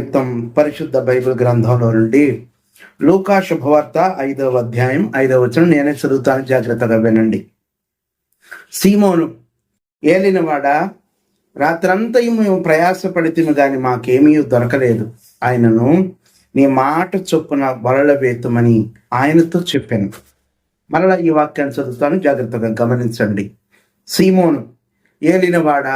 నిమిత్తం పరిశుద్ధ బైబిల్ గ్రంథంలో నుండి లూకా శుభవార్త ఐదవ అధ్యాయం ఐదవ వచనం నేనే చదువుతాను. జాగ్రత్తగా వినండి. సీమోను ఏలినవాడ రాత్రంతయు మేము ప్రయాసపడితిము గాని మాకేమీ దొరకలేదు. ఆయనను నీ మాట చొప్పున వలల వేతుమని ఆయనతో చెప్పాను. మరలా ఈ వాక్యాన్ని చదువుతాను. జాగ్రత్తగా గమనించండి. సీమోను ఏలినవాడ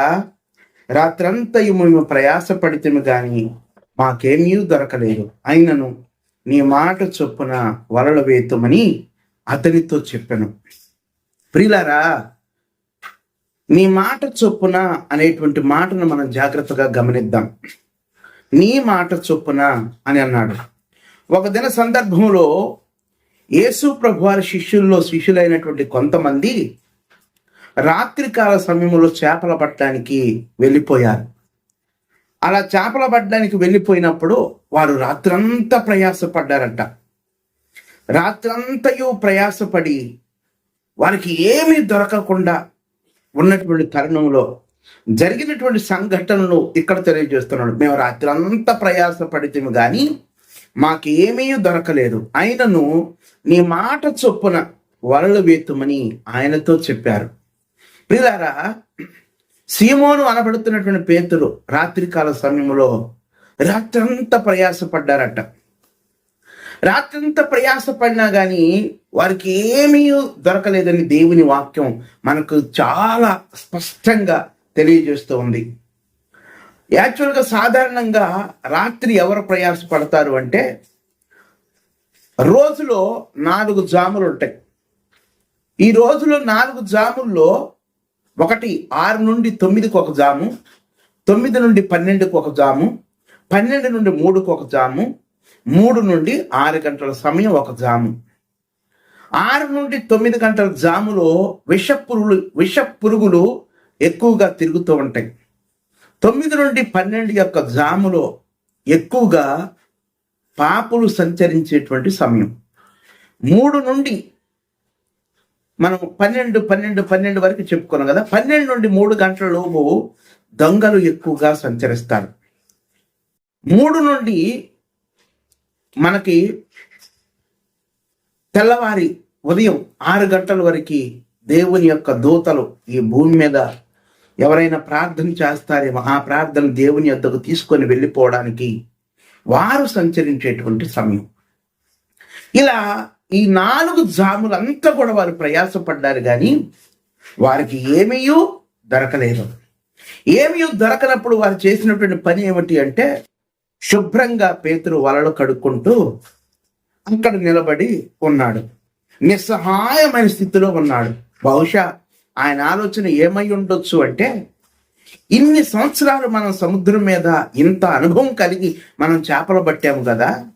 రాత్రంతయు మేము ప్రయాసపడితేము గాని మాకేమీ దొరకలేదు. అయినను నీ మాట చొప్పున వలలు వేతుమని అతనితో చెప్పాను. ప్రిలరా నీ మాట చొప్పున అనేటువంటి మాటను మనం జాగ్రత్తగా గమనిద్దాం. నీ మాట చొప్పున అని అన్నాడు. ఒక దిన సందర్భంలో యేసు ప్రభువారి శిష్యుల్లో శిష్యులైనటువంటి కొంతమంది రాత్రికాల సమయంలో చేపలు పట్టడానికి వెళ్ళిపోయారు. అలా చేపల పట్టడానికి వెళ్ళిపోయినప్పుడు వారు రాత్రంతా ప్రయాసపడ్డారంట. రాత్రంతయు ప్రయాసపడి వారికి ఏమీ దొరకకుండా ఉన్నటువంటి తరుణంలో జరిగినటువంటి సంఘటనలు ఇక్కడ తెలియజేస్తున్నాడు. మేము రాత్రంతా ప్రయాసపడితేము కానీ మాకు ఏమీ దొరకలేదు. ఆయనను నీ మాట చొప్పున వలలు వేతుమని ఆయనతో చెప్పారు. ప్రిలారా సీమోను అనబడుతున్నటువంటి పేతులు రాత్రికాల సమయంలో రాత్రంతా ప్రయాసపడ్డారట. రాత్రంతా ప్రయాసపడినా కానీ వారికి ఏమీ దొరకలేదని దేవుని వాక్యం మనకు చాలా స్పష్టంగా తెలియజేస్తూ ఉంది. యాక్చువల్గా సాధారణంగా రాత్రి ఎవరు ప్రయాసపడతారు అంటే రోజులో నాలుగు జాములు ఉంటాయి ఈ రోజులో నాలుగు జాముల్లో ఒకటి ఆరు నుండి తొమ్మిదికి ఒక జాము తొమ్మిది నుండి పన్నెండుకు ఒక జాము పన్నెండు నుండి మూడుకు ఒక జాము మూడు నుండి ఆరు గంటల సమయం ఒక జాము. ఆరు నుండి తొమ్మిది గంటల జాములో విష పురుగులు విష పురుగులు ఎక్కువగా తిరుగుతూ ఉంటాయి. తొమ్మిది నుండి పన్నెండు యొక్క జాములో ఎక్కువగా పాపులు సంచరించేటువంటి సమయం. మూడు నుండి మనం పన్నెండు పన్నెండు పన్నెండు వరకు చెప్పుకున్నాం కదా. పన్నెండు నుండి మూడు గంటల లోపు దొంగలు ఎక్కువగా సంచరిస్తారు. మూడు నుండి మనకి తెల్లవారి ఉదయం ఆరు గంటల వరకు దేవుని యొక్క దూతలు ఈ భూమి మీద ఎవరైనా ప్రార్థన చేస్తారేమో ఆ ప్రార్థన దేవుని యొద్దకు తీసుకొని వెళ్ళిపోవడానికి వారు సంచరించేటువంటి సమయం. ఇలా ఈ నాలుగు జాములంతా కూడా వారు ప్రయాసపడ్డారు కానీ వారికి ఏమీయూ దొరకలేదు. ఏమీ దొరకనప్పుడు వారు చేసినటువంటి పని ఏమిటి అంటే శుభ్రంగా పేతురు వలలు కడుక్కుంటూ అక్కడ నిలబడి ఉన్నాడు. నిస్సహాయమైన స్థితిలో ఉన్నాడు. బహుశా ఆయన ఆలోచన ఏమై ఉండొచ్చు అంటే ఇన్ని సంవత్సరాలు మనం సముద్రం మీద ఇంత అనుభవం కలిగి మనం చేపలు పట్టాము కదా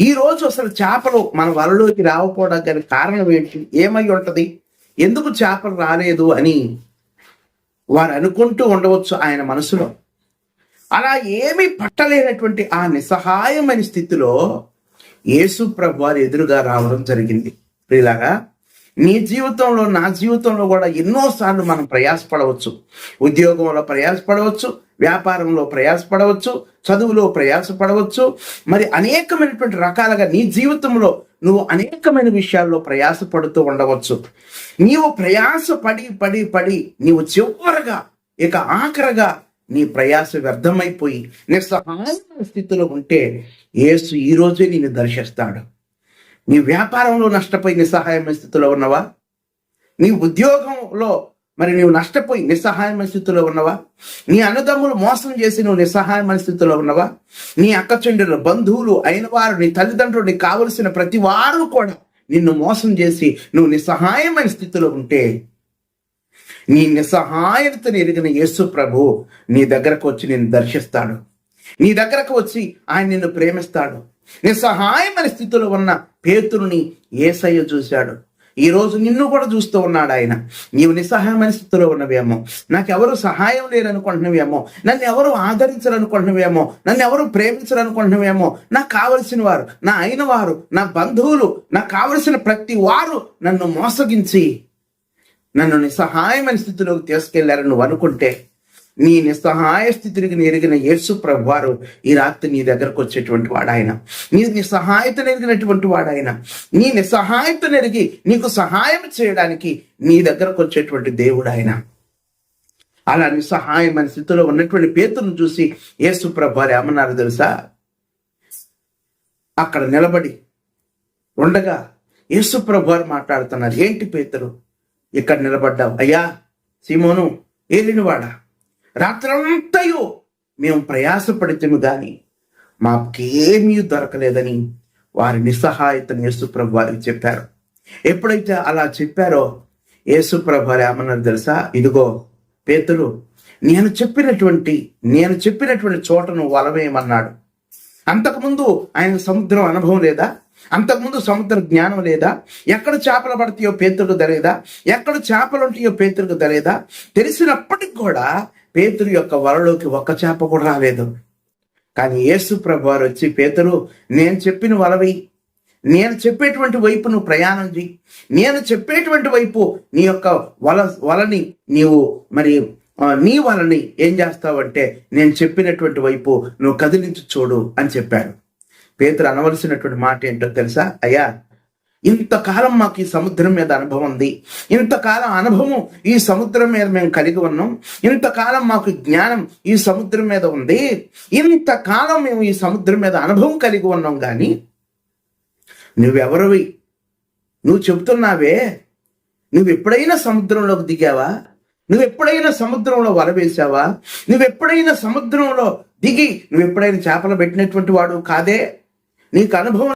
ఈ రోజు అసలు చేపలు మన వలలోకి రాకపోవడానికి గల కారణం ఏంటి? ఏమై ఉంటది? ఎందుకు చేపలు రాలేదు అని వారు అనుకుంటూ ఉండవచ్చు ఆయన మనసులో. అలా ఏమీ పట్టలేనటువంటి ఆ నిస్సహాయమైన స్థితిలో యేసు ప్రభు వారు ఎదురుగా రావడం జరిగింది. ప్రిలాగా నీ జీవితంలో నా జీవితంలో కూడా ఎన్నోసార్లు మనం ప్రయాసపడవచ్చు. ఉద్యోగంలో ప్రయాసపడవచ్చు వ్యాపారంలో ప్రయాసపడవచ్చు చదువులో ప్రయాసపడవచ్చు. మరి అనేకమైనటువంటి రకాలుగా నీ జీవితంలో నువ్వు అనేకమైన విషయాల్లో ప్రయాసపడుతూ ఉండవచ్చు. నీవు ప్రయాస పడి పడి పడి నీవు చివరగా ఇక ఆఖరగా నీ ప్రయాస వ్యర్థమైపోయి నిస్సహాయ స్థితిలో ఉంటే ఏసు ఈ రోజే నిన్ను దర్శిస్తాడు. నీ వ్యాపారంలో నష్టపోయి నిస్సహాయమైన స్థితిలో ఉన్నవా? నీ ఉద్యోగంలో మరి నువ్వు నష్టపోయి నిస్సహాయమైన స్థితిలో ఉన్నవా? నీ అన్నదమ్ములు మోసం చేసి నువ్వు నిస్సహాయమైన స్థితిలో ఉన్నవా? నీ అక్కచెండులు బంధువులు అయిన వారు నీ తల్లిదండ్రులు నీకు కావలసిన ప్రతి వారు కూడా నిన్ను మోసం చేసి నువ్వు నిస్సహాయమైన స్థితిలో ఉంటే నీ నిస్సహాయతను ఎరిగిన యేసు ప్రభు నీ దగ్గరకు వచ్చి నేను దర్శిస్తాడు. నీ దగ్గరకు వచ్చి ఆయన నిన్ను ప్రేమిస్తాడు. నిస్సహాయమైన స్థితిలో ఉన్న పేతురుని ఏసయ్య చూశాడు. ఈ రోజు నిన్ను కూడా చూస్తూ ఉన్నాడు ఆయన. నీవు నిస్సహాయమైన స్థితిలో ఉన్నవేమో. నాకెవరు సహాయం లేరనుకుంటున్నవేమో. నన్ను ఎవరు ఆదరించాలనుకుంటున్నవేమో. నన్ను ఎవరు ప్రేమించాలనుకుంటున్నవేమో. నాకు కావలసిన వారు నా అయిన వారు నా బంధువులు నాకు కావలసిన ప్రతి వారు నన్ను మోసగించి నన్ను నిస్సహాయమైన స్థితిలోకి తీసుకెళ్ళారని నువ్వు అనుకుంటే నీ నిస్సహాయ స్థితికి ఎరిగిన యేసు ప్రభు వారు ఈ రాత్రి నీ దగ్గరకు వచ్చేటువంటి వాడాయన. నీ నిస్సహాయతను ఎరిగినటువంటి వాడాయన. నీ నిస్సహాయతను ఎరిగి నీకు సహాయం చేయడానికి నీ దగ్గరకు వచ్చేటువంటి దేవుడు ఆయన అలా నిస్సహాయమైన స్థితిలో ఉన్నటువంటి పేతును చూసి యేసు ప్రభు వారు ఏమన్నారు తెలుసా? అక్కడ నిలబడి ఉండగా యేసు ప్రభు వారు మాట్లాడుతున్నారు. ఏంటి పేతురు? ఇక్కడ నిలబడ్డావు. అయ్యా సీమోను ఏలినవాడా? రాత్రంతయు మేము ప్రయాసపడితేము గాని మాకేమీ దొరకలేదని వారి నిస్సహాయతను యేసుప్రభు వారికి చెప్పారు. ఎప్పుడైతే అలా చెప్పారో యేసుప్రభు వారు ఏమన్నారు తెలుసా? ఇదిగో పేతురు నేను చెప్పినటువంటి నేను చెప్పినటువంటి చోటను వలవేయమన్నాడు. అంతకుముందు ఆయన సముద్రం అనుభవం లేదా? అంతకుముందు సముద్ర జ్ఞానం లేదా? ఎక్కడ చేపలు పడతాయో పేతులకు తెలియదా? ఎక్కడ చేపలు ఉంటాయో పేతులకు తెలియదా? తెలిసినప్పటికి కూడా పేతురు యొక్క వలలోకి ఒక్క చేప కూడా రాలేదు. కానీ యేసు ప్రభు వారు వచ్చి పేతురు నేను చెప్పిన వలవి నేను చెప్పేటువంటి వైపు నువ్వు ప్రయాణం చేయి నేను చెప్పేటువంటి వైపు నీ యొక్క వల వలని నీవు మరి నీ వలని ఏం చేస్తావంటే నేను చెప్పినటువంటి వైపు నువ్వు కదిలించి చూడు అని చెప్పాడు పేతురు అనవలసినటువంటి మాట ఏంటో తెలుసా? అయ్యా ఇంతకాలం మాకు ఈ సముద్రం మీద అనుభవం ఉంది. ఇంతకాలం అనుభవం ఈ సముద్రం మీద మేము కలిగి ఉన్నాం. ఇంతకాలం మాకు జ్ఞానం ఈ సముద్రం మీద ఉంది. ఇంతకాలం మేము ఈ సముద్రం మీద అనుభవం కలిగి ఉన్నాం కానీ నువ్వెవరివి? నువ్వు చెబుతున్నావే నువ్వు ఎప్పుడైనా సముద్రంలోకి దిగావా? నువ్వు ఎప్పుడైనా సముద్రంలో వల వేసావా? నువ్వు ఎప్పుడైనా సముద్రంలో దిగి నువ్వు ఎప్పుడైనా చేపలు పెట్టినటువంటి వాడు కాదే? నీకు అనుభవం